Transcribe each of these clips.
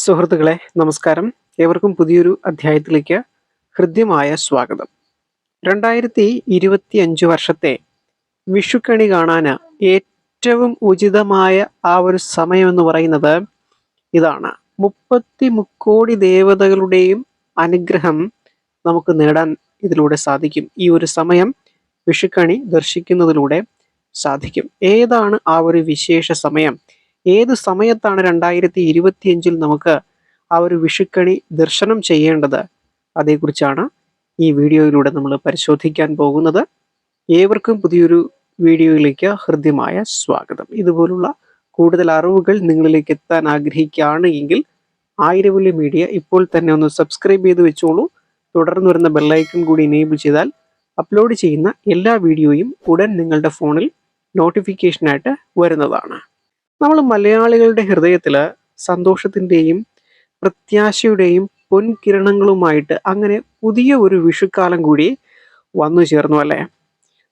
സുഹൃത്തുക്കളെ നമസ്കാരം. ഏവർക്കും പുതിയൊരു അധ്യായത്തിലേക്ക് ഹൃദ്യമായ സ്വാഗതം. രണ്ടായിരത്തി ഇരുപത്തി അഞ്ച് വർഷത്തെ വിഷുക്കണി കാണാൻ ഏറ്റവും ഉചിതമായ ആ ഒരു സമയമെന്ന് പറയുന്നത് ഇതാണ്. മുപ്പത്തി മുക്കോടി ദേവതകളുടെയും അനുഗ്രഹം നമുക്ക് നേടാൻ ഇതിലൂടെ സാധിക്കും. ഈ ഒരു സമയം വിഷുക്കണി ദർശിക്കുന്നതിലൂടെ സാധിക്കും. ഏതാണ് ആ ഒരു വിശേഷ സമയം? ഏത് സമയത്താണ് രണ്ടായിരത്തി ഇരുപത്തിയഞ്ചിൽ നമുക്ക് ആ ഒരു വിഷുക്കണി ദർശനം ചെയ്യേണ്ടത്? അതേക്കുറിച്ചാണ് ഈ വീഡിയോയിലൂടെ നമ്മൾ പരിശോധിക്കാൻ പോകുന്നത്. ഏവർക്കും പുതിയൊരു വീഡിയോയിലേക്ക് ഹൃദ്യമായ സ്വാഗതം. ഇതുപോലുള്ള കൂടുതൽ അറിവുകൾ നിങ്ങളിലേക്ക് എത്താൻ ആഗ്രഹിക്കുകയാണ് എങ്കിൽ ആയിരവലി മീഡിയ ഇപ്പോൾ തന്നെ ഒന്ന് സബ്സ്ക്രൈബ് ചെയ്ത് വെച്ചോളൂ. തുടർന്ന് വരുന്ന ബെല്ലൈക്കൺ കൂടി എനേബിൾ ചെയ്താൽ അപ്ലോഡ് ചെയ്യുന്ന എല്ലാ വീഡിയോയും ഉടൻ നിങ്ങളുടെ ഫോണിൽ നോട്ടിഫിക്കേഷനായിട്ട് വരുന്നതാണ്. നമ്മൾ മലയാളികളുടെ ഹൃദയത്തിൽ സന്തോഷത്തിന്റെയും പ്രത്യാശയുടെയും പൊൻകിരണങ്ങളുമായിട്ട് അങ്ങനെ പുതിയ ഒരു വിഷുക്കാലം കൂടി വന്നു ചേർന്നു അല്ലേ?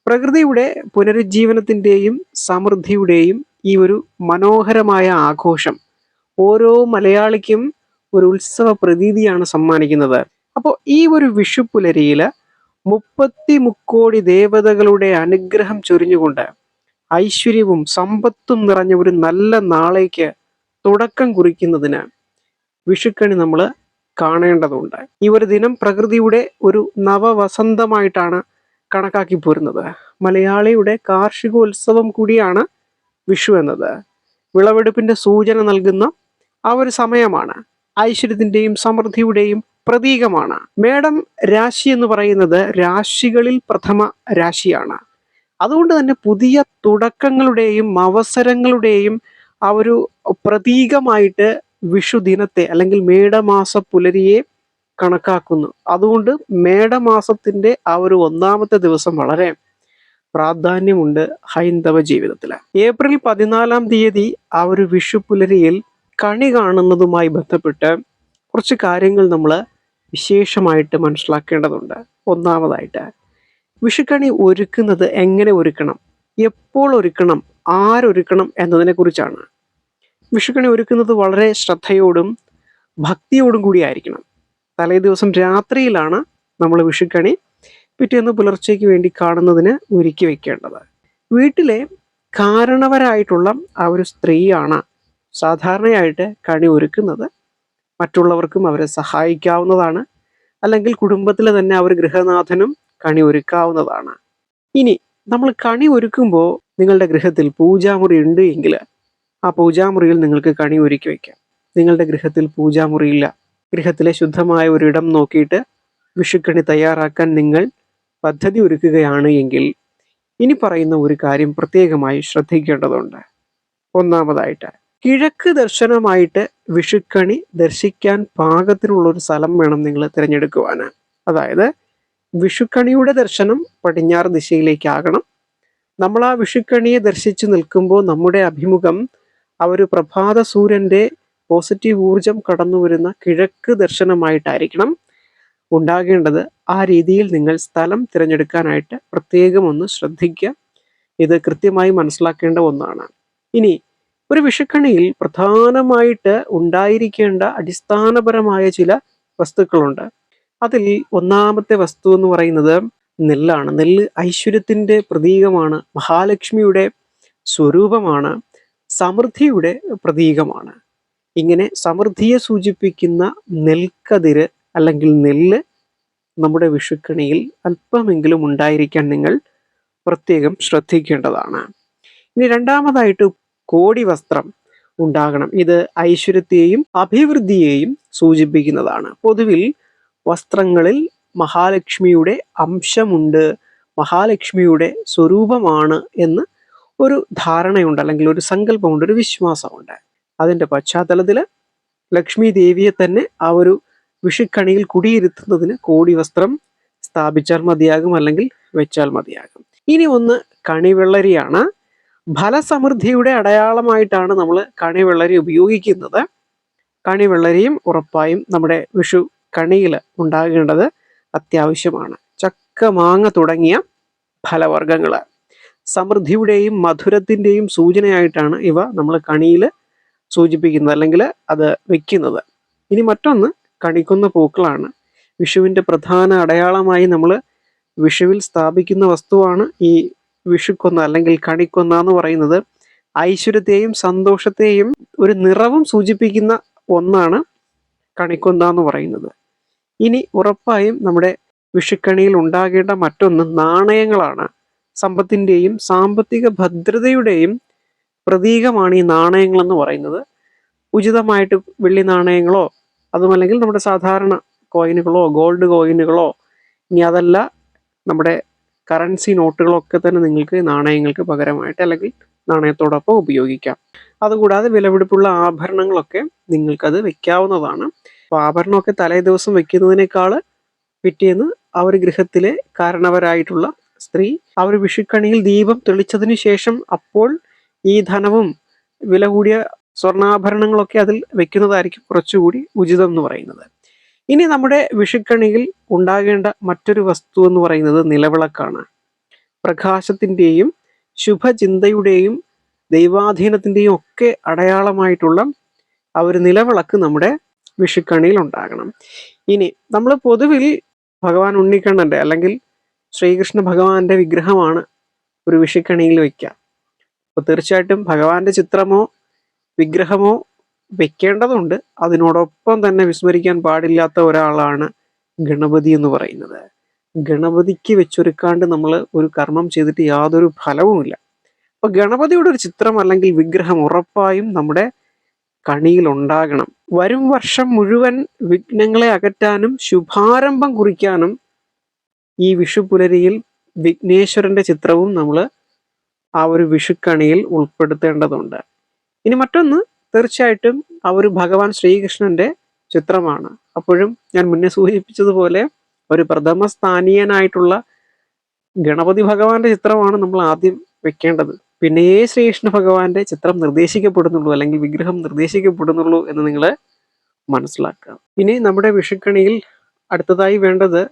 പ്രകൃതിയുടെ പുനരുജ്ജീവനത്തിന്റെയും സമൃദ്ധിയുടെയും ഈ ഒരു മനോഹരമായ ആഘോഷം ഓരോ മലയാളിക്കും ഒരു ഉത്സവ പ്രതീതിയാണ് സമ്മാനിക്കുന്നത്. അപ്പോൾ ഈ ഒരു വിഷു പുലരിയിൽ മുപ്പത്തി മുക്കോടി ദേവതകളുടെ അനുഗ്രഹം ചൊരിഞ്ഞുകൊണ്ട് ഐശ്വര്യവും സമ്പത്തും നിറഞ്ഞ ഒരു നല്ല നാളേക്ക് തുടക്കം കുറിക്കുന്നതിന് വിഷുക്കണി നമ്മൾ കാണേണ്ടതുണ്ട്. ഈ ഒരു ദിനം പ്രകൃതിയുടെ ഒരു നവവസന്തമായിട്ടാണ് കണക്കാക്കി പോരുന്നത്. മലയാളിയുടെ കാർഷികോത്സവം കൂടിയാണ് വിഷു എന്നത്. വിളവെടുപ്പിന്റെ സൂചന നൽകുന്ന ആ ഒരു സമയമാണ്. ഐശ്വര്യത്തിന്റെയും സമൃദ്ധിയുടെയും പ്രതീകമാണ്. മേടം രാശി എന്ന് പറയുന്നത് രാശികളിൽ പ്രഥമ രാശിയാണ്. അതുകൊണ്ട് തന്നെ പുതിയ തുടക്കങ്ങളുടെയും അവസരങ്ങളുടെയും ആ ഒരു പ്രതീകമായിട്ട് വിഷു ദിനത്തെ അല്ലെങ്കിൽ മേടമാസ പുലരിയെ കണക്കാക്കുന്നു. അതുകൊണ്ട് മേടമാസത്തിന്റെ ആ ഒരു ഒന്നാമത്തെ ദിവസം വളരെ പ്രാധാന്യമുണ്ട് ഹൈന്ദവ ജീവിതത്തിൽ ഏപ്രിൽ പതിനാലാം തീയതി ആ ഒരു വിഷു പുലരിയിൽ കണി കാണുന്നതുമായി ബന്ധപ്പെട്ട് കുറച്ച് കാര്യങ്ങൾ നമ്മൾ വിശേഷമായിട്ട് മനസ്സിലാക്കേണ്ടതുണ്ട്. ഒന്നാമതായിട്ട് വിഷുക്കണി ഒരുക്കുന്നത് എങ്ങനെ ഒരുക്കണം? എപ്പോൾ ഒരുക്കണം? ആരൊരുക്കണം എന്നതിനെ കുറിച്ചാണ് വിഷുക്കണി ഒരുക്കുന്നത് വളരെ ശ്രദ്ധയോടും ഭക്തിയോടും കൂടി ആയിരിക്കണം തലേ ദിവസം രാത്രിയിലാണ് നമ്മൾ വിഷുക്കണി പിറ്റേന്ന് പുലർച്ചയ്ക്ക് വേണ്ടി കാണുന്നതിന് ഒരുക്കി വെക്കേണ്ടത്. വീട്ടിലെ കാരണവരായിട്ടുള്ള ആ ഒരു സ്ത്രീയാണ് സാധാരണയായിട്ട് കണി ഒരുക്കുന്നത്. മറ്റുള്ളവർക്കും അവരെ സഹായിക്കാവുന്നതാണ്. അല്ലെങ്കിൽ കുടുംബത്തിലെ തന്നെ അവർ ഗൃഹനാഥനും കണി ഒരുക്കാവുന്നതാണ്. ഇനി നമ്മൾ കണി ഒരുക്കുമ്പോൾ നിങ്ങളുടെ ഗൃഹത്തിൽ പൂജാമുറി ഉണ്ട് എങ്കിൽ ആ പൂജാമുറിയിൽ നിങ്ങൾക്ക് കണി ഒരുക്കി വയ്ക്കാം നിങ്ങളുടെ ഗൃഹത്തിൽ പൂജാമുറിയില്ല ഗൃഹത്തിലെ ശുദ്ധമായ ഒരിടം നോക്കിയിട്ട് വിഷുക്കണി തയ്യാറാക്കാൻ നിങ്ങൾ പദ്ധതി ഒരുക്കുകയാണ് എങ്കിൽ ഇനി പറയുന്ന ഒരു കാര്യം പ്രത്യേകമായി ശ്രദ്ധിക്കേണ്ടതുണ്ട്. ഒന്നാമതായിട്ട് കിഴക്ക് ദർശനമായിട്ട് വിഷുക്കണി ദർശിക്കാൻ പാകത്തിനുള്ള ഒരു സ്ഥലം വേണം നിങ്ങൾ തിരഞ്ഞെടുക്കുവാൻ അതായത് വിഷുക്കണിയുടെ ദർശനം പടിഞ്ഞാറ് ദിശയിലേക്കാകണം. നമ്മൾ ആ വിഷുക്കണിയെ ദർശിച്ചു നിൽക്കുമ്പോൾ നമ്മുടെ അഭിമുഖം ആ ഒരു പ്രഭാത സൂര്യന്റെ പോസിറ്റീവ് ഊർജം കടന്നു വരുന്ന കിഴക്ക് ദർശനമായിട്ടായിരിക്കണം ഉണ്ടാകേണ്ടത്. ആ രീതിയിൽ നിങ്ങൾ സ്ഥലം തിരഞ്ഞെടുക്കാനായിട്ട് പ്രത്യേകം ഒന്ന് ശ്രദ്ധിക്കുക. ഇത് കൃത്യമായി മനസ്സിലാക്കേണ്ട ഒന്നാണ്. ഇനി ഒരു വിഷുക്കണിയിൽ പ്രധാനമായിട്ട് ഉണ്ടായിരിക്കേണ്ട അടിസ്ഥാനപരമായ ചില വസ്തുക്കളുണ്ട്. അതിൽ ഒന്നാമത്തെ വസ്തു എന്ന് പറയുന്നത് നെല്ലാണ്. നെല്ല് ഐശ്വര്യത്തിന്റെ പ്രതീകമാണ് മഹാലക്ഷ്മിയുടെ സ്വരൂപമാണ് സമൃദ്ധിയുടെ പ്രതീകമാണ്. ഇങ്ങനെ സമൃദ്ധിയെ സൂചിപ്പിക്കുന്ന നെൽക്കതിര് അല്ലെങ്കിൽ നെല്ല് നമ്മുടെ വിഷുക്കണിയിൽ അല്പമെങ്കിലും ഉണ്ടായിരിക്കാൻ നിങ്ങൾ പ്രത്യേകം ശ്രദ്ധിക്കേണ്ടതാണ്. ഇനി രണ്ടാമതായിട്ട് കോടി വസ്ത്രം ഉണ്ടാകണം. ഇത് ഐശ്വര്യത്തെയും അഭിവൃദ്ധിയെയും സൂചിപ്പിക്കുന്നതാണ്. പൊതുവിൽ വസ്ത്രങ്ങളിൽ മഹാലക്ഷ്മിയുടെ അംശമുണ്ട്. മഹാലക്ഷ്മിയുടെ സ്വരൂപമാണ് എന്ന് ഒരു ധാരണയുണ്ട് അല്ലെങ്കിൽ ഒരു സങ്കല്പമുണ്ട് ഒരു വിശ്വാസമുണ്ട്. അതിന്റെ പശ്ചാത്തലത്തിൽ ലക്ഷ്മി ദേവിയെ തന്നെ ആ ഒരു വിഷുക്കണിയിൽ കുടിയിരുത്തുന്നതിന് കോടി വസ്ത്രം സ്ഥാപിച്ചാൽ മതിയാകും അല്ലെങ്കിൽ വെച്ചാൽ മതിയാകും. ഇനി ഒന്ന് കണിവെള്ളരിയാണ്. ഫലസമൃദ്ധിയുടെ അടയാളമായിട്ടാണ് നമ്മൾ കണിവെള്ളരി ഉപയോഗിക്കുന്നത്. കണിവെള്ളരിയും ഉറപ്പായും നമ്മുടെ വിഷു കണിയിൽ ഉണ്ടാകേണ്ടത് അത്യാവശ്യമാണ്. ചക്ക മാങ്ങ തുടങ്ങിയ ഫലവർഗങ്ങൾ. സമൃദ്ധിയുടെയും മധുരത്തിന്റെയും സൂചനയായിട്ടാണ് ഇവ നമ്മൾ കണിയിൽ സൂചിപ്പിക്കുന്നത് അല്ലെങ്കിൽ അത് വെക്കുന്നത്. ഇനി മറ്റൊന്ന് കണിക്കുന്ന പൂക്കളാണ്. വിഷുവിന്റെ പ്രധാന അടയാളമായി നമ്മൾ വിഷുവിൽ സ്ഥാപിക്കുന്ന വസ്തുവാണ് ഈ വിഷുക്കൊന്ന അല്ലെങ്കിൽ കണിക്കൊന്ന എന്ന് പറയുന്നത്. ഐശ്വര്യത്തെയും സന്തോഷത്തെയും ഒരു നിറവും സൂചിപ്പിക്കുന്ന ഒന്നാണ് കണിക്കൊന്ന എന്ന് പറയുന്നത്. ഇനി ഉറപ്പായും നമ്മുടെ വിഷുക്കണിയിൽ ഉണ്ടാകേണ്ട മറ്റൊന്ന് നാണയങ്ങളാണ്. സമ്പത്തിന്റെയും സാമ്പത്തിക ഭദ്രതയുടെയും പ്രതീകമാണ് ഈ നാണയങ്ങൾ എന്ന് പറയുന്നത്. ഉചിതമായിട്ട് വെള്ളി നാണയങ്ങളോ അതുമല്ലെങ്കിൽ നമ്മുടെ സാധാരണ കോയിനുകളോ ഗോൾഡ് കോയിനുകളോ ഇനി അതല്ല നമ്മുടെ കറൻസി നോട്ടുകളൊക്കെ തന്നെ നിങ്ങൾക്ക് നാണയങ്ങൾക്ക് പകരമായിട്ട് അല്ലെങ്കിൽ നാണയത്തോടൊപ്പം ഉപയോഗിക്കാം. അതുകൂടാതെ വിലപിടിപ്പുള്ള ആഭരണങ്ങളൊക്കെ നിങ്ങൾക്കത് വെക്കാവുന്നതാണ്. അപ്പോൾ ആഭരണമൊക്കെ തലേ ദിവസം വെക്കുന്നതിനേക്കാൾ പിറ്റേന്ന് ആ ഒരു ഗൃഹത്തിലെ കാരണവരായിട്ടുള്ള സ്ത്രീ ഒരു വിഷുക്കണിയിൽ ദീപം തെളിച്ചതിന് ശേഷം അപ്പോൾ ഈ ധനവും വില കൂടിയ സ്വർണാഭരണങ്ങളൊക്കെ അതിൽ വെക്കുന്നതായിരിക്കും കുറച്ചുകൂടി ഉചിതം എന്ന് പറയുന്നത്. ഇനി നമ്മുടെ വിഷുക്കണിയിൽ ഉണ്ടാകേണ്ട മറ്റൊരു വസ്തു എന്ന് പറയുന്നത് നിലവിളക്കാണ്. പ്രകാശത്തിന്റെയും ശുഭചിന്തയുടെയും ദൈവാധീനത്തിന്റെയും ഒക്കെ അടയാളമായിട്ടുള്ള ആ ഒരു നിലവിളക്ക് നമ്മുടെ വിഷുക്കണിയിൽ ഉണ്ടാകണം ഇനി നമ്മൾ പൊതുവിൽ ഭഗവാൻ ഉണ്ണിക്കണ്ണന്റെ അല്ലെങ്കിൽ ശ്രീകൃഷ്ണ ഭഗവാന്റെ വിഗ്രഹമാണ് ഒരു വിഷുക്കണിയിൽ വയ്ക്കുക അപ്പോൾ തീർച്ചയായിട്ടും ഭഗവാന്റെ ചിത്രമോ വിഗ്രഹമോ വെക്കേണ്ടതുണ്ട്. അതിനോടൊപ്പം തന്നെ വിസ്മരിക്കാൻ പാടില്ലാത്ത ഒരാളാണ് ഗണപതി എന്ന് പറയുന്നത്. ഗണപതിക്ക് വെച്ചൊരുക്കാണ്ട് നമ്മൾ ഒരു കർമ്മം ചെയ്തിട്ട് യാതൊരു ഫലവുമില്ല. അപ്പോൾ ഗണപതിയുടെ ഒരു ചിത്രം അല്ലെങ്കിൽ വിഗ്രഹം ഉറപ്പായും നമ്മുടെ കണിയിൽ ഉണ്ടാകണം വരും വർഷം മുഴുവൻ വിഘ്നങ്ങളെ അകറ്റാനും ശുഭാരംഭം കുറിക്കാനും ഈ വിഷു പുലരിയിൽ വിഘ്നേശ്വരന്റെ ചിത്രവും നമ്മൾ ആ ഒരു വിഷുക്കണിയിൽ ഉൾപ്പെടുത്തേണ്ടതുണ്ട്. ഇനി മറ്റൊന്ന് തീർച്ചയായിട്ടും ആ ഒരു ഭഗവാൻ ശ്രീകൃഷ്ണന്റെ ചിത്രമാണ്. അപ്പോഴും ഞാൻ മുന്നേ സൂചിപ്പിച്ചതുപോലെ ഒരു പ്രഥമ സ്ഥാനീയനായിട്ടുള്ള ഗണപതി ഭഗവാന്റെ ചിത്രമാണ് നമ്മൾ ആദ്യം വെക്കേണ്ടത്. പിന്നെയേ ശ്രീകൃഷ്ണ ഭഗവാന്റെ ചിത്രം നിർദ്ദേശിക്കപ്പെടുന്നുള്ളൂ അല്ലെങ്കിൽ വിഗ്രഹം നിർദ്ദേശിക്കപ്പെടുന്നുള്ളൂ എന്ന് നിങ്ങൾ മനസ്സിലാക്കുക. ഇനി നമ്മുടെ വിഷുക്കണിയിൽ അടുത്തതായി വേണ്ടത്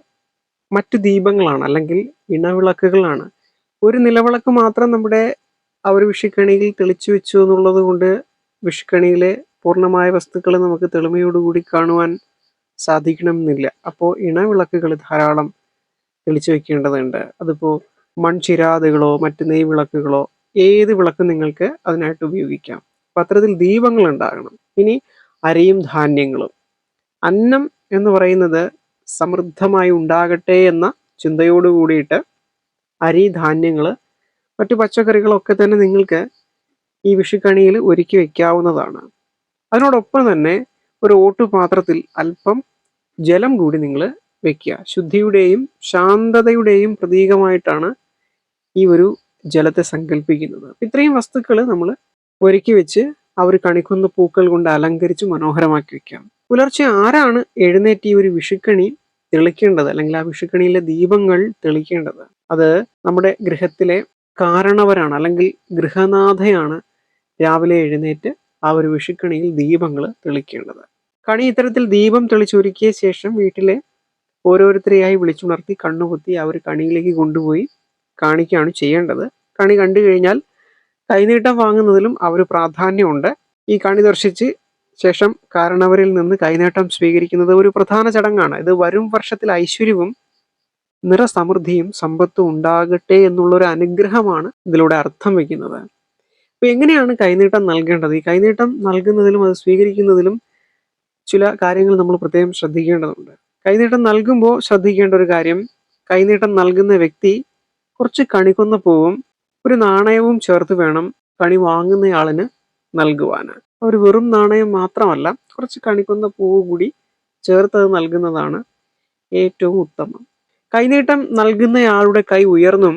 മറ്റു ദീപങ്ങളാണ് അല്ലെങ്കിൽ ഇണവിളക്കുകളാണ്. ഒരു നിലവിളക്ക് മാത്രം നമ്മുടെ ആ ഒരു വിഷുക്കണിയിൽ തെളിച്ചു വെച്ചു എന്നുള്ളത് കൊണ്ട് വിഷുക്കണിയിലെ പൂർണമായ വസ്തുക്കൾ നമുക്ക് തെളിമയോടുകൂടി കാണുവാൻ സാധിക്കണമെന്നില്ല. അപ്പോൾ ഇണവിളക്കുകൾ ധാരാളം തെളിച്ചു വെക്കേണ്ടതുണ്ട്. അതിപ്പോൾ മൺചിരാതുകളോ മറ്റ് നെയ് വിളക്കുകളോ ഏത് വിളക്കും നിങ്ങൾക്ക് അതിനായിട്ട് ഉപയോഗിക്കാം? പത്രത്തിൽ ദീപങ്ങൾ ഉണ്ടാകണം ഇനി അരിയും ധാന്യങ്ങളും. അന്നം എന്ന് പറയുന്നത് സമൃദ്ധമായി ഉണ്ടാകട്ടെ എന്ന ചിന്തയോട് കൂടിയിട്ട് അരി ധാന്യങ്ങൾ മറ്റു പച്ചക്കറികളൊക്കെ തന്നെ നിങ്ങൾക്ക് ഈ വിഷുക്കണിയിൽ ഒരുക്കി വയ്ക്കാവുന്നതാണ് അതിനോടൊപ്പം തന്നെ ഒരു ഓട്ടുപാത്രത്തിൽ അല്പം ജലം കൂടി നിങ്ങൾ വെക്കുക. ശുദ്ധിയുടെയും ശാന്തതയുടെയും പ്രതീകമായിട്ടാണ് ഈ ഒരു ജലത്തെ സങ്കല്പിക്കുന്നത് ഇത്രയും വസ്തുക്കൾ നമ്മൾ ഒരുക്കി വെച്ച് അവർ കണിക്കുന്ന പൂക്കൾ കൊണ്ട് അലങ്കരിച്ച് മനോഹരമാക്കി വെക്കാം. പുലർച്ചെ ആരാണ് എഴുന്നേറ്റ് ഈ ഒരു വിഷുക്കണി തെളിക്കേണ്ടത്? അല്ലെങ്കിൽ ആ വിഷുക്കണിയിലെ ദീപങ്ങൾ തെളിക്കേണ്ടത്? അത് നമ്മുടെ ഗൃഹത്തിലെ കാരണവരാണ് അല്ലെങ്കിൽ ഗൃഹനാഥയാണ് രാവിലെ എഴുന്നേറ്റ് ആ ഒരു വിഷുക്കണിയിൽ ദീപങ്ങൾ തെളിക്കേണ്ടത്. കണി ഇത്തരത്തിൽ ദീപം തെളിച്ചൊരുക്കിയ ശേഷം വീട്ടിലെ ഓരോരുത്തരെയായി വിളിച്ചുണർത്തി കണ്ണുപൊത്തി ആ ഒരു കണിയിലേക്ക് കൊണ്ടുപോയി കാണിക്കുകയാണ് ചെയ്യേണ്ടത്. കണി കണ്ടു കഴിഞ്ഞാൽ കൈനീട്ടം വാങ്ങുന്നതിലും അവർ പ്രാധാന്യമുണ്ട്. ഈ കണി ദർശിച്ച് ശേഷം കാരണവരിൽ നിന്ന് കൈനീട്ടം സ്വീകരിക്കുന്നത് ഒരു പ്രധാന ചടങ്ങാണ്. ഇത് വരും വർഷത്തിൽ ഐശ്വര്യവും നിറസമൃദ്ധിയും സമ്പത്തും ഉണ്ടാകട്ടെ എന്നുള്ളൊരു അനുഗ്രഹമാണ് ഇതിലൂടെ അർത്ഥം വയ്ക്കുന്നത്. അപ്പോൾ എങ്ങനെയാണ് കൈനീട്ടം നൽകേണ്ടത്? ഈ കൈനീട്ടം നൽകുന്നതിലും അത് സ്വീകരിക്കുന്നതിലും ചില കാര്യങ്ങൾ നമ്മൾ പ്രത്യേകം ശ്രദ്ധിക്കേണ്ടതുണ്ട്. കൈനീട്ടം നൽകുമ്പോൾ ശ്രദ്ധിക്കേണ്ട ഒരു കാര്യം കൈനീട്ടം നൽകുന്ന വ്യക്തി കുറച്ച് കണിക്കൊന്ന പൂവും ഒരു നാണയവും ചേർത്ത് വേണം കണി വാങ്ങുന്നയാളിന് നൽകുവാൻ ഒരു വെറും നാണയം മാത്രമല്ല കുറച്ച് കണിക്കൊന്ന പൂവ് കൂടി ചേർത്തത് നൽകുന്നതാണ് ഏറ്റവും ഉത്തമം. കൈനീട്ടം നൽകുന്നയാളുടെ കൈ ഉയർന്നും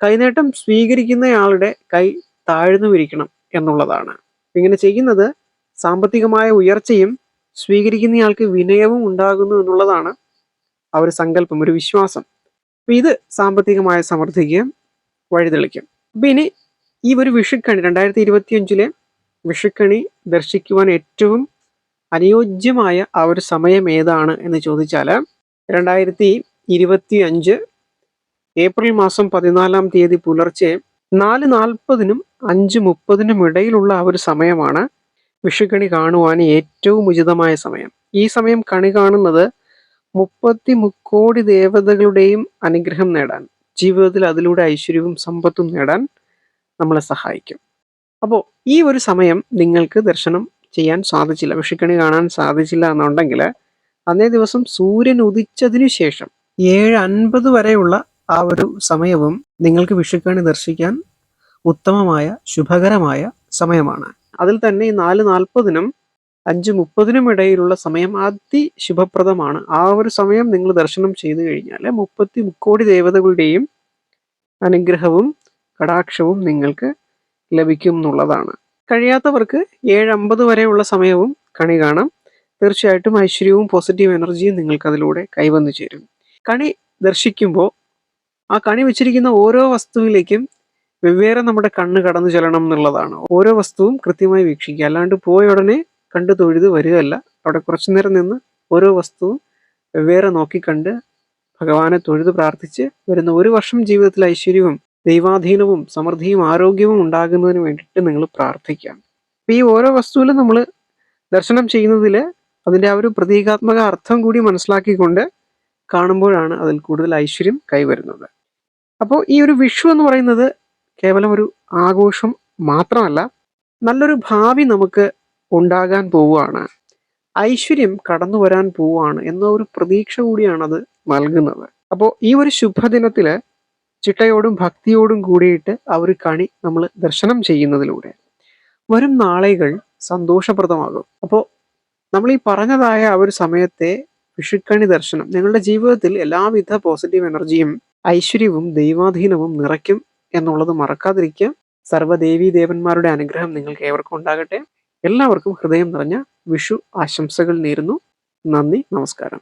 കൈനീട്ടം സ്വീകരിക്കുന്നയാളുടെ കൈ താഴ്ന്നു ഇരിക്കണം എന്നുള്ളതാണ്. ഇങ്ങനെ ചെയ്യുന്നത് സാമ്പത്തികമായ ഉയർച്ചയും സ്വീകരിക്കുന്നയാൾക്ക് വിനയവും ഉണ്ടാകുന്നു എന്നുള്ളതാണ് ആ ഒരു സങ്കല്പം ഒരു വിശ്വാസം. ഇത് സാമ്പത്തികമായ സമൃദ്ധിക്ക് വഴിതെളിക്കും. പിന്നെ ഈ ഒരു വിഷുക്കണി രണ്ടായിരത്തി ഇരുപത്തി അഞ്ചിലെ വിഷുക്കണി ദർശിക്കുവാൻ ഏറ്റവും അനുയോജ്യമായ ആ ഒരു സമയം ഏതാണ് എന്ന് ചോദിച്ചാൽ രണ്ടായിരത്തി ഇരുപത്തി അഞ്ച് ഏപ്രിൽ മാസം പതിനാലാം തീയതി പുലർച്ചെ നാല് നാൽപ്പതിനും അഞ്ച് മുപ്പതിനും ഇടയിലുള്ള ആ ഒരു സമയമാണ് വിഷുക്കണി കാണുവാൻ ഏറ്റവും ഉചിതമായ സമയം. ഈ സമയം കണി കാണുന്നത് മുപ്പത്തി മുക്കോടി ദേവതകളുടെയും അനുഗ്രഹം നേടാൻ ജീവിതത്തിൽ അതിലൂടെ ഐശ്വര്യവും സമ്പത്തും നേടാൻ നമ്മളെ സഹായിക്കും. അപ്പോൾ ഈ ഒരു സമയം നിങ്ങൾക്ക് ദർശനം ചെയ്യാൻ സാധിച്ചില്ല. വിഷുക്കണി കാണാൻ സാധിച്ചില്ല എന്നുണ്ടെങ്കിൽ അന്നേ ദിവസം സൂര്യൻ ഉദിച്ചതിനു ശേഷം ഏഴ് അൻപത് വരെയുള്ള ആ ഒരു സമയവും നിങ്ങൾക്ക് വിഷുക്കണി ദർശിക്കാൻ ഉത്തമമായ ശുഭകരമായ സമയമാണ്. അതിൽ തന്നെ ഈ നാല് നാൽപ്പതിനും അഞ്ച് മുപ്പതിനും ഇടയിലുള്ള സമയം അതിശുഭപ്രദമാണ് ആ ഒരു സമയം നിങ്ങൾ ദർശനം ചെയ്തു കഴിഞ്ഞാൽ മുപ്പത്തി മുക്കോടി ദേവതകളുടെയും അനുഗ്രഹവും കടാക്ഷവും നിങ്ങൾക്ക് ലഭിക്കും എന്നുള്ളതാണ്. കഴിയാത്തവർക്ക് ഏഴ് അമ്പത് വരെയുള്ള സമയവും കണി കാണാം. തീർച്ചയായിട്ടും ഐശ്വര്യവും പോസിറ്റീവ് എനർജിയും നിങ്ങൾക്ക് അതിലൂടെ കൈവന്നു ചേരും. കണി ദർശിക്കുമ്പോൾ ആ കണി വെച്ചിരിക്കുന്ന ഓരോ വസ്തുവിലേക്കും വെവ്വേറെ നമ്മുടെ കണ്ണ് കടന്നു ചെല്ലണം എന്നുള്ളതാണ്. ഓരോ വസ്തുവും കൃത്യമായി വീക്ഷിക്കുക. അല്ലാണ്ട് പോയ ഉടനെ കണ്ടു തൊഴുത് വരികയല്ല. അവിടെ കുറച്ചു നേരം നിന്ന് ഓരോ വസ്തുവും വെവ്വേറെ നോക്കിക്കണ്ട് ഭഗവാനെ തൊഴുത് പ്രാർത്ഥിച്ച് വരുന്ന ഒരു വർഷം ജീവിതത്തിൽ ഐശ്വര്യവും ദൈവാധീനവും സമൃദ്ധിയും ആരോഗ്യവും ഉണ്ടാകുന്നതിന് വേണ്ടിയിട്ട് നിങ്ങൾ പ്രാർത്ഥിക്കാം അപ്പം ഈ ഓരോ വസ്തുവിലും നമ്മൾ ദർശനം ചെയ്യുന്നതിൽ അതിന്റെ ആ ഒരു പ്രതീകാത്മക അർത്ഥം കൂടി മനസ്സിലാക്കിക്കൊണ്ട് കാണുമ്പോഴാണ് അതിൽ കൂടുതൽ ഐശ്വര്യം കൈവരുന്നത്. അപ്പോൾ ഈ ഒരു വിഷു എന്ന് പറയുന്നത് കേവലം ഒരു ആഘോഷം മാത്രമല്ല നല്ലൊരു ഭാവി നമുക്ക് ഉണ്ടാകാൻ പോവുകയാണ്. ഐശ്വര്യം കടന്നു വരാൻ പോവുകയാണ് എന്ന ഒരു പ്രതീക്ഷ കൂടിയാണ് അത് നൽകുന്നത്. അപ്പോൾ ഈ ഒരു ശുഭദിനത്തിൽ ചിട്ടയോടും ഭക്തിയോടും കൂടിയിട്ട് ആ ഒരു കണി നമ്മൾ ദർശനം ചെയ്യുന്നതിലൂടെ വരും നാളുകൾ സന്തോഷപ്രദമാകും. അപ്പോൾ നമ്മൾ ഈ പറഞ്ഞതായ ആ ഒരു സമയത്തെ വിഷുക്കണി ദർശനം നിങ്ങളുടെ ജീവിതത്തിൽ എല്ലാവിധ പോസിറ്റീവ് എനർജിയും ഐശ്വര്യവും ദൈവാധീനവും നിറയ്ക്കും എന്നുള്ളത് മറക്കാതിരിക്കുക. സർവദേവീ ദേവന്മാരുടെ അനുഗ്രഹം നിങ്ങൾക്ക് ഏവർക്കും ഉണ്ടാകട്ടെ. എല്ലാവർക്കും ഹൃദയം നിറഞ്ഞ വിഷു ആശംസകൾ നേരുന്നു. നന്ദി നമസ്കാരം.